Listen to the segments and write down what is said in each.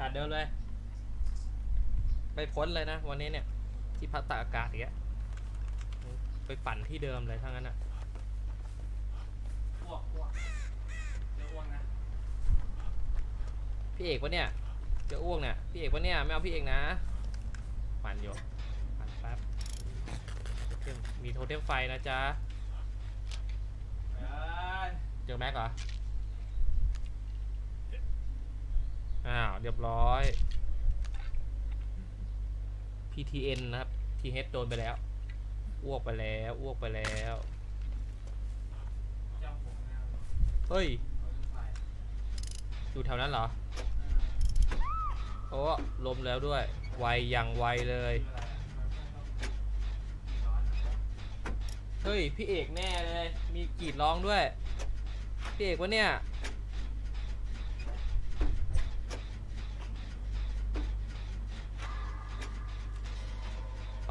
ตัดเดินเลย ไปพ้นเลยนะ วันนี้เนี่ย ที่พักตากอากาศอย่างเงี้ยไปปั่นที่เดิมเลยทั้งนั้นอะอ้วกอ้วกเดี๋ยวอ้วกนะ พี่เอกวะเนี่ยเจะอ้วกเนี่ยพี่เอกวะเนี่ยไม่เอาพี่เอกนะ ปั่นอยู่ปั่นแป๊บโทเทมมีโทเทมไฟนะจ๊ะเอ้ยเจอแม็กเหรอ อ้าวเรียบร้อย PTN นะครับ TH โดนไปแล้ว อ้วกไปแล้ว อ้วกไปแล้ว เจ้าหัวแมวเฮ้ย เอารถไฟอยู่แถวนั้นเหรอ โอ้ลมแล้วด้วย ไวอย่างไวเลย คืออะไรอะมเพื่อนต้องร้อนอะเฮ้ย พี่เอกแน่เลย มีกรีดร้องด้วย พี่เอกวะเนี่ย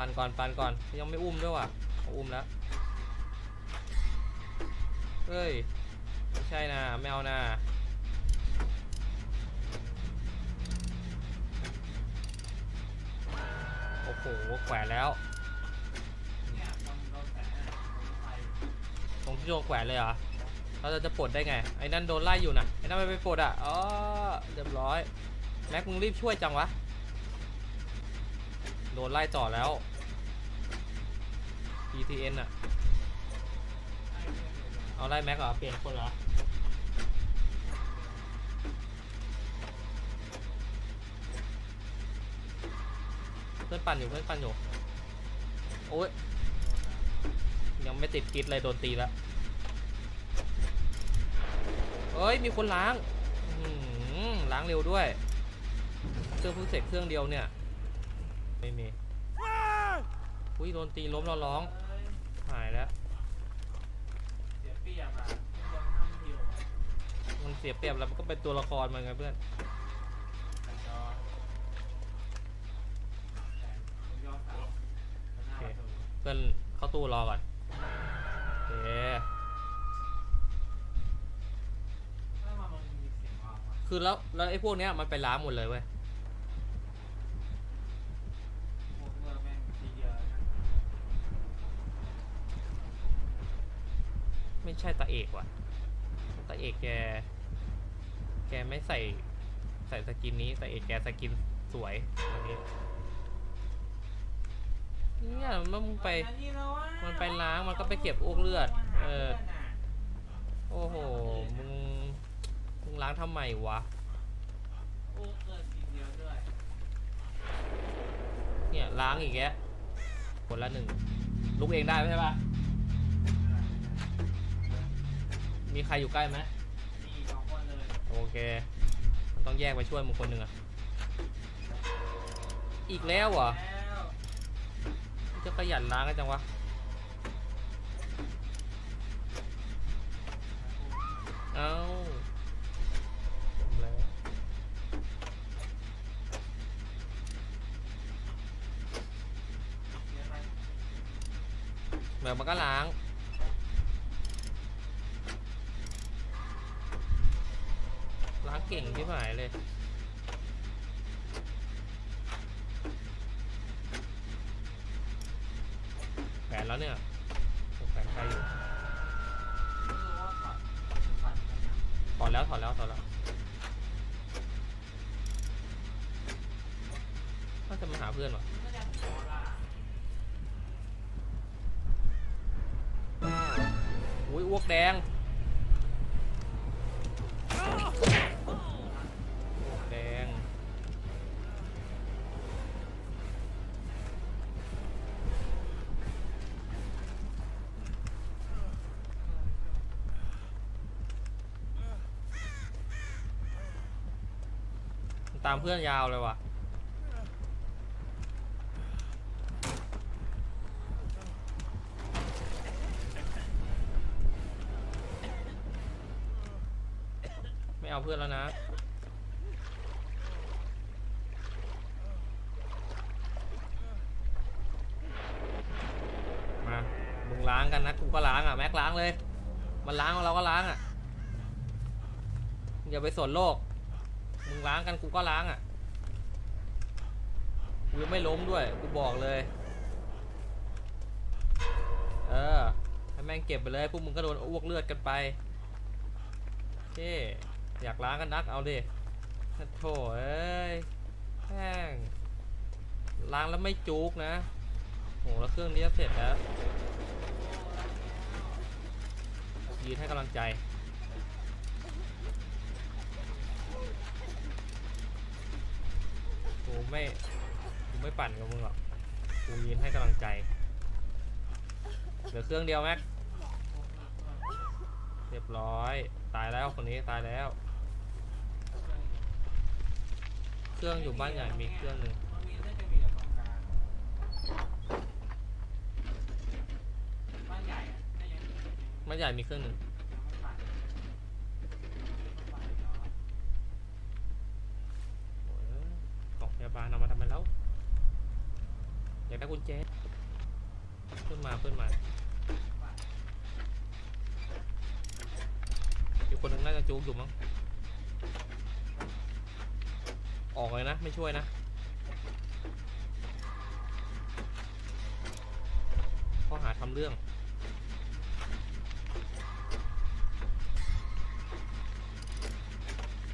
นก่อนปันก่อนยังไม่อุ้มด้วยว่ะอุ้มแล้วเฮ้ยไม่ใช่นะไม่เอานะโอ้โหแขวนแล้วตอนโดนแสงอะรงที่โดนแขวนเลยเหรอเราจะปลดได้ไง ไอ้นั่นโดนไล่อยู่นะไอ้นั่นไม่ไปปลดอะ อ๋อ เรียบร้อย แม็กมึงรีบช่วยจังวะ โดนไล่ต่อแล้ว PTN อะ เอาไล่แม็กเหรอ เปลี่ยนคนเหรอ เพื่อนปั่นอยู่เพื่อนปั่นอยู่ โอ้ย ยังไม่ติดกิดเลยโดนตีแล้วเฮ้ย มีคนล้างล้างเร็วด้วย เครื่องเพิ่งเสร็จเครื่องเดียวเนี่ย ไม่มี อุ้ยโดนตีล้มแล้วร้อง แล้วเสียเปรียบอะม่ยอมห้ามฮิวอะมันเสียเปรียบแล้วมันก็เป็นตัวละครมันไงเพื่อนแต่จอแต่ยอมสาวหน้าประตูเพื่อนเข้าตู้รอก่อนโอเคทำไมมันมีเสียงออกวะคือแล้วแล้วไอ้พวกเนี้ยมันไปล้างหมดเลยเว้ย ว่ะตาเอกแก แกไม่ใส่ใส่สกินนี้ตาเอกแกสกินสวยวันนี้เนี่ยมันมึงไป มันไปล้างมันก็ไปเก็บอ้วกเลือด เออ โอ้โห มึง มึงล้างทำไมวะ เนี่ยล้างอีกแกคนละหนึ่งลุกเองได้ไหมใช่ปะ มีใครอยู่ใกล้ไหมโอเค มันต้องแยกไปช่วยมึงคนหนึ่งอะอีกแล้วเหรอจะขยันล้างกันจังวะเอาจมแล้วแบบมันก็ล้าง ล้างเก่งที่หายเลยแผนแล้วเนี่ยแผนใครอยู่ถอดถอดยังไงนแล้วถอนแล้วถอนแล้วน่าจะมาหาเพื่อนว่ะอุ้ยอ้วกแดง ตามเพื่อนยาวเลยว่ะ ไม่เอาเพื่อนแล้วนะ มา มึงล้างกันนะ กูก็ล้างอะ แม็กล้างเลย มันล้างเราก็ล้างอะ อย่าไปสนโลก ล้างกันกูก็ล้างอะกูยังไม่ล้มด้วยกูบอกเลย เออให้แม่งเก็บไปเลยพวกมึงก็โดนอ้วกเลือดกันไปโอเคอยากล้างกันนักเอาดิโถ่เอ้ยแม่งล้างแล้วไม่จุกนะโหแล้วเครื่องนี้เสร็จแล้วยืนให้กำลังใจ กู ไม่กูไม่ปั่นกับมึงหรอกกูยืนให้กำลังใจเหลือเครื่องเดียวแม็กเรียบร้อย ตายแล้วคนนี้ตายแล้ว เครื่องอยู่บ้านใหญ่มีเครื่องหนึ่งมันมีน่าจะมีแต่ตรงกลางบ้านใหญ่อะน่ายังยังบ้านใหญ่มีเครื่องหนึ่ง ไม่ผ่านไม่ผ่านเนาะ โอ้ยกล่องพยาบาลเอามาทำไมแล้ว กุญแจขึ้นมาขึ้นมาอีกคนหนึงน่าจะจุกอยู่มั้งออกเลยนะ ไม่ช่วยนะข้อหาทำเรื่อง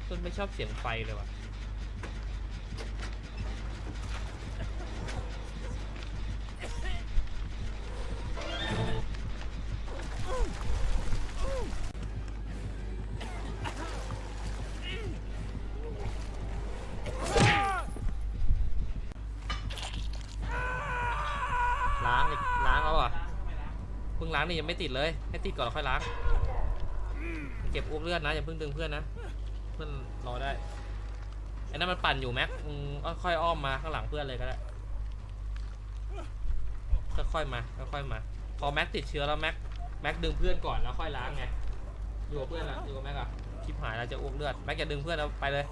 ต้นไม่ชอบเสียงไฟเลยว่ะางนี่ยังไม่ติดเลย ให้ติดก่อนแล้วค่อยล้าง เก็บอ้วกเลือดนะอย่าเพิ่งดึงเพื่อนนะ เพื่อนรอได้ไอ้นั่นมันปั่นอยู่แม็กมึงค่อยๆอ้อมมาข้างหลังเพื่อนเลยก็ได้ ค่อยๆมา ค่อยๆมา พอแม็กติดเชื้อแล้วแม็กแม็กดึงเพื่อนก่อนแล้วค่อยล้างไง อยู่กับเพื่อนละอยู่กับแม็กอะชิบหายแล้วจะอ้วกเลือด แม็กอย่าดึงเพื่อนแล้วไปเลย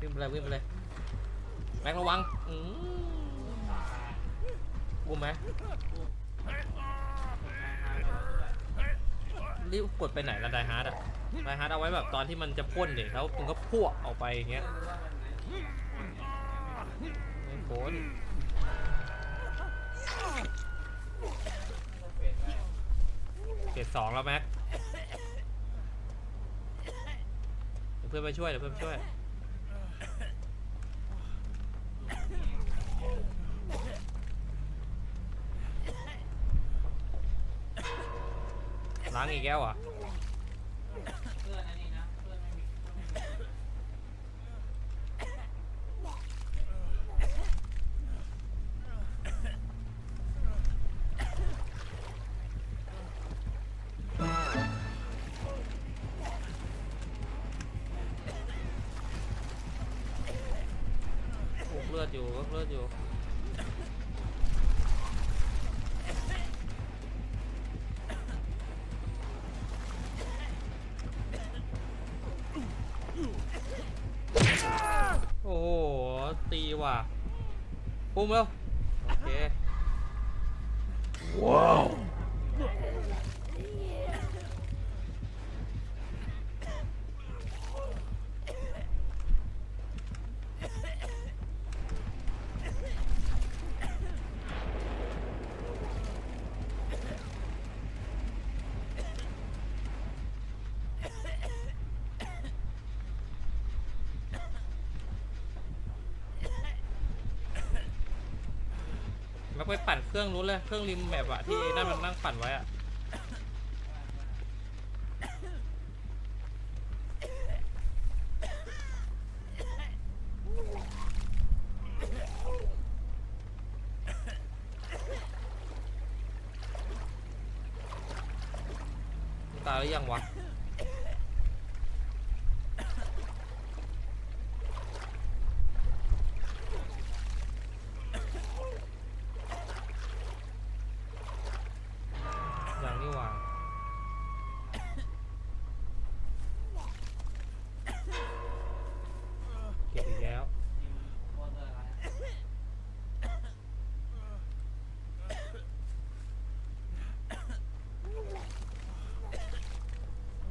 วิ่งไปเลยวิ่งไปเลย แม็กระวังอืมอุ้มไหม รีบกดไปไหนละไดฮาร์ดอะไดฮาร์ดเอาไว้แบบตอนที่มันจะพ่นเนี่ยแล้วมึงก็พวกออกไปอย่างเงี้ยไม่พ้นเกตสองแล้วแม็กเดี๋ยวเพื่อนไปช่วยเดี๋ยวเพื่อนไปช่วยางอีกแก้วอะเพื่อนอันนี้นะพวกเลือดอยู่พวกเลือดอยู่ ตีว่ะปุ้มแล้ว โอเค ว้าว ไปปั่นเครื่องนู้นเลย เครื่องริมแบบอะที่นั่นมันนั่งปั่นไว้อะตายหรือยังวะ อย่างนี้ว่าเก็บอีกแล้ว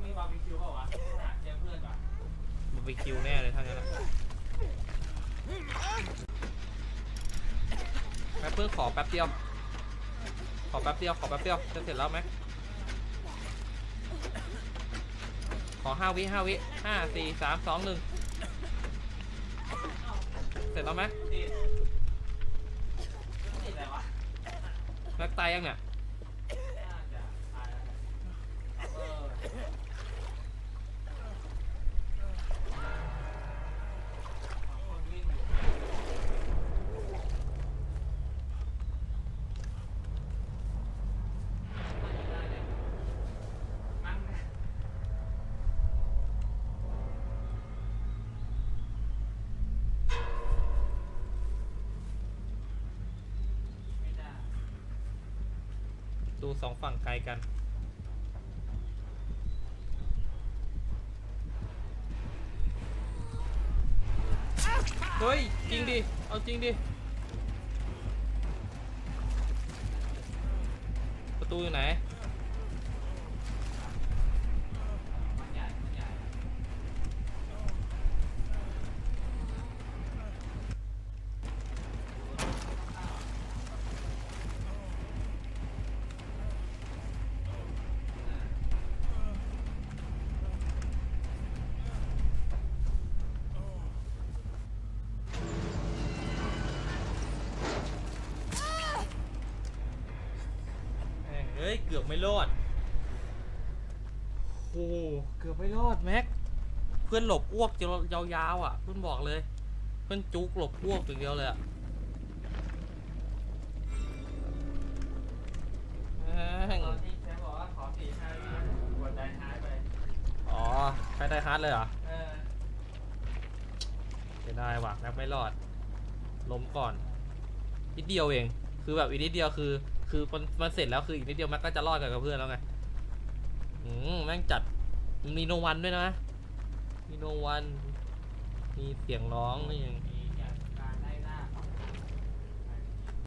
มีบาร์บีคิวเปล่าวะหาเจอเพื่อนป่ะมันไปคิวแน่เลยทั้งนั้นอะกเพิ่งขอแป๊บเดียว ขอแป๊บเดียว ขอแป๊บเดียว จะเสร็จแล้วแม็ก ขอห้าวิห้าวิห้าสี่สามสองหนึ่งเสร็จแล้วไหมติดติดอะไรวะแม็กตายยังเนี่ย น่าจะตายแล้วแหละเออคนวิ่งอยู่มัน ไม่ได้ ดูสองฝั่งไกลกัน เฮ้ย จริงดิ เอาจริงดิ ประตูอยู่ไหน ยเกือบไม่รอดโอ้โหเกือบไม่รอดแม็ก เพื่อนหลบอ้วกจะยาวๆอะ เพื่อนบอกเลย เพื่อนจุกหลบอ้วกอย่างเดียวเลยอะแม่งตอนที่แชมป์บอกว่าขอสี่ห้าวิกดได้ท้ายไป อ๋อใช้ได้ฮาร์ดเลยเหรอเออเสียดายว่ะแม็กไม่รอด ล้มก่อนนิดเดียวเอง คือแบบอีกนิดเดียวคือ คือมันมันเสร็จแล้วคืออีกนิดเดียวแม็กก็จะรอดกันกับเพื่อนแล้วไงอืมแม่งจัดมีโนวันด้วยนะมีโนวันมีเสียงร้องนี่เอง